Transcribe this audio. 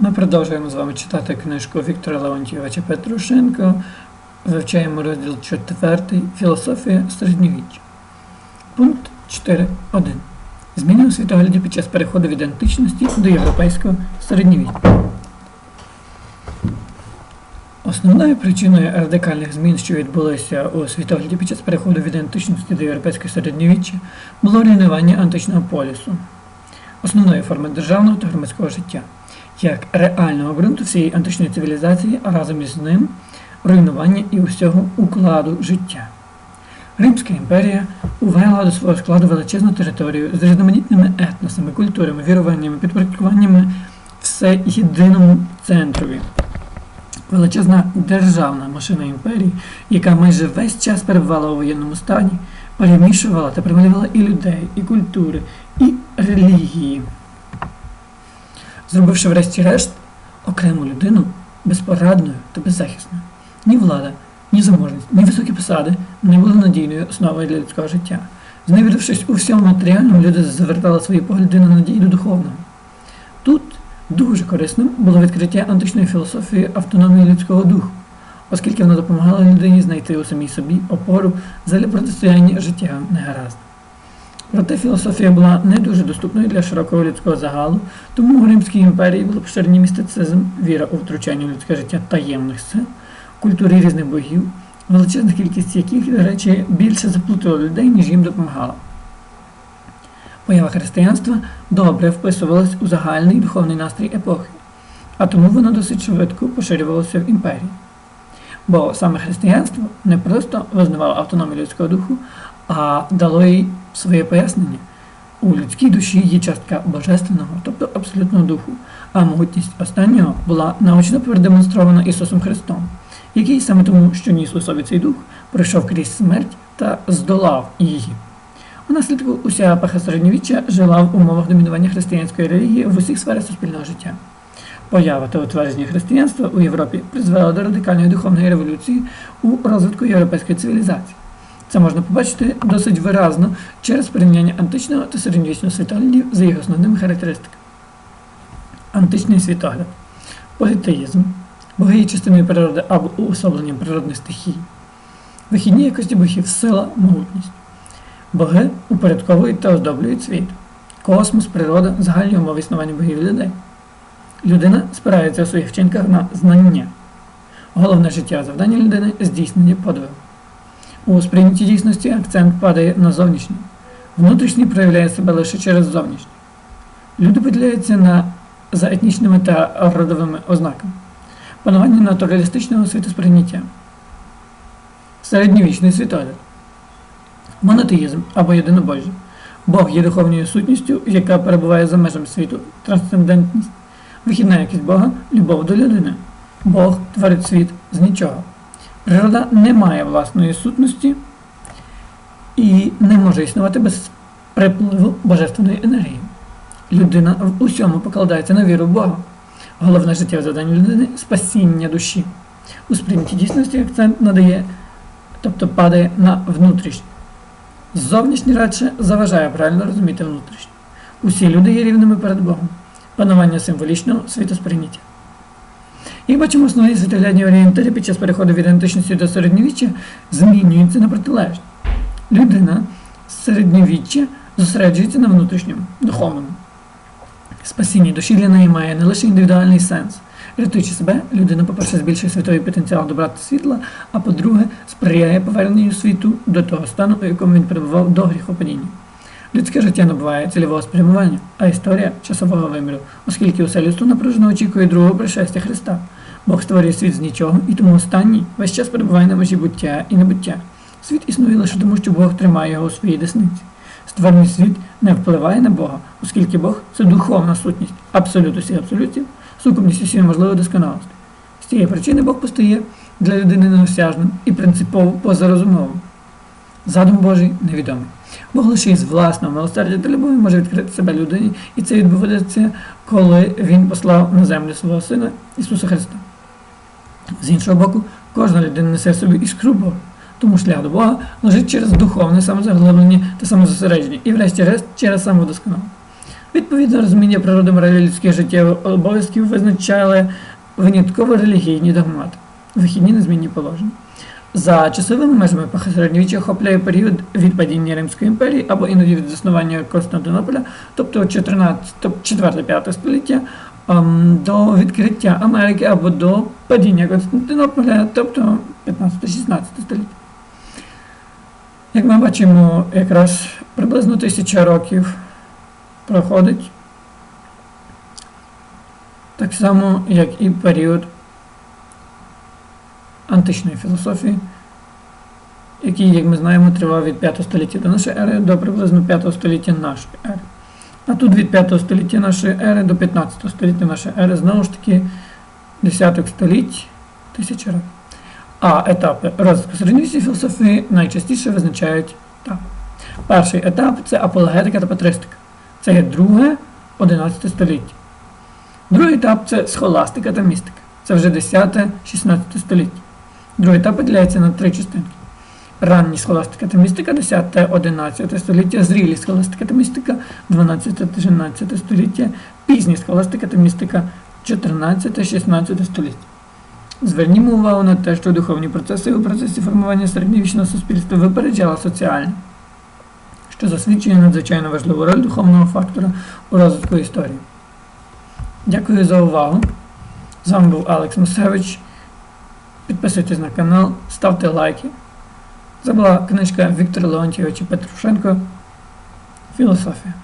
Ми продовжуємо з вами читати книжку Віктора Леонтійовича Петрушенко. Вивчаємо розділ 4 Філософія середньовіччя. Пункт 4.1. Зміни у світогляді під час переходу від античності до європейського середньовіччя. Основною причиною радикальних змін, що відбулися у світогляді під час переходу від античності до європейського середньовіччя, було руйнування античного полісу, основної форми державного та громадського життя як реального ґрунту всієї античної цивілізації, а разом із ним руйнування і усього укладу життя. Римська імперія увела до свого складу величезну територію з різноманітними етносами, культурами, віруваннями, підпорядкуваннями все єдиному центрові. Величезна державна машина імперії, яка майже весь час перебувала у воєнному стані, перемішувала та прималювала і людей, і культури, і релігії зробивши врешті-решт окрему людину безпорадною та беззахисною. Ні влада, ні заможність, ні високі посади не були надійною основою для людського життя. Зневірившись у всьому матеріальному, люди завертали свої погляди на надію до духовного. Тут дуже корисним було відкриття античної філософії автономії людського духу, оскільки вона допомагала людині знайти у самій собі опору для протистояння життя негаразд. Проте філософія була не дуже доступною для широкого людського загалу, тому у Римській імперії було поширені містицизм, віра у втручання в людське життя таємних сил, культури різних богів, величезна кількість яких, до речі, більше заплутала людей, ніж їм допомагала. Поява християнства добре вписувалась у загальний духовний настрій епохи, а тому воно досить швидко поширювалося в імперії. Бо саме християнство не просто визнавало автономію людського духу, а дало їй своє пояснення. У людській душі є частка божественного, тобто абсолютного духу, а могутність останнього була наочно продемонстрована Ісусом Христом, який саме тому, що ніс у собі цей дух, пройшов крізь смерть та здолав її. Унаслідку уся епоха середньовіччя жила в умовах домінування християнської релігії в усіх сферах суспільного життя. Поява та утвердження християнства у Європі призвела до радикальної духовної революції у розвитку європейської цивілізації. Це можна побачити досить виразно через порівняння античного та середньовічного світоглядів за їх основними характеристиками. Античний світогляд, політеїзм, боги є частиною природи або уособленням природних стихій, вихідні якості богів, сила, могутність. Боги упорядковують та оздоблюють світ, космос, природа, загальні умови існування богів людей. Людина спирається у своїх вчинках на знання. Головне життя завдання людини здійснення подвигу. У сприйнятті дійсності акцент падає на зовнішнє. Внутрішній проявляє себе лише через зовнішнє. Люди поділяються на за етнічними та родовими ознаками, панування натуралістичного світосприйняття, середньовічний світогляд, монотеїзм або єдинобожжя. Бог є духовною сутністю, яка перебуває за межами світу, трансцендентність, вихідна якість Бога, любов до людини. Бог творить світ з нічого. Природа не має власної сутності і не може існувати без припливу божественної енергії. Людина в усьому покладається на віру в Бога. Головне життєве завдання людини спасіння душі. У сприйнятті дійсності акцент надає, тобто падає на внутрішнє. Зовнішнє радше заважає правильно розуміти внутрішнє. Усі люди є рівними перед Богом. Панування символічного світосприйняття. Як бачимо, основні світоглядні орієнтири під час переходу від античності до середньовіччя змінюються на протилежні. Людина з середньовіччя зосереджується на внутрішньому, духовному. Спасіння душі для неї має не лише індивідуальний сенс. Рятуючи себе, людина, по-перше, збільшує світовий потенціал добра та світла, а по-друге, сприяє поверненню світу до того стану, у якому він перебував до гріхопадіння. Людське життя набуває цільового спрямування, а історія часового виміру, оскільки усе людство напружено очікує другого пришестя Христа. Бог створює світ з нічого, і тому останній весь час перебуває на межі буття і небуття. Світ існує лише тому, що Бог тримає його у своїй десниці. Створений світ не впливає на Бога, оскільки Бог це духовна сутність, абсолют усіх абсолютів, сукупність усіх можливої досконалості. З цієї причини Бог постає для людини неосяжним і принципово позарозумовим. Задум Божий невідомий. Бог лише із власного милосердя та любові може відкрити себе людині, і це відбувається, коли Він послав на землю свого Сина Ісуса Христа. З іншого боку, кожна людина несе собі іскру Бога, тому шлях до Бога лежить через духовне самозаглиблення та самозосередження, і, врешті-решт, через самовдосконалення. Відповідно, розуміння природи моралі людських життєвих обов'язків визначали винятково релігійні догмати, вихідні незмінні положення. За часовими межами епоха середньовіччя охоплює період від падіння Римської імперії або іноді від заснування Константинополя, тобто 4-5 століття, ем, до відкриття Америки або до падіння Константинополя, тобто 15-16 століття. Як ми бачимо, якраз приблизно тисяча років проходить. Так само, як і період античної філософії, який, як ми знаємо, тривав від 5 століття до нашої ери до приблизно 5 століття нашої ери. А тут від 5 століття нашої ери до 15 століття нашої ери знову ж таки десяток століть, тисяча років. А етапи розвитку середньовічної філософії найчастіше визначають так. Перший етап це апологетика та патристика. Це є друге 11 століття. Другий етап це схоластика та містика. Це вже 10-16 століття. Другий етап поділяється на три частинки. Ранні схоластика та містика, 10-11 століття, зрілі схоластика та містика, 12-13 століття, пізні схоластика та містика, 14-16 століття. Звернімо увагу на те, що духовні процеси у процесі формування середньовічного суспільства випереджали соціальні, що засвідчує надзвичайно важливу роль духовного фактора у розвитку історії. Дякую за увагу. З вами був Алекс Мусевич. Підписуйтесь на канал, ставте лайки. Це була книжка Віктора Леонтьєвича Петрушенко Філософія.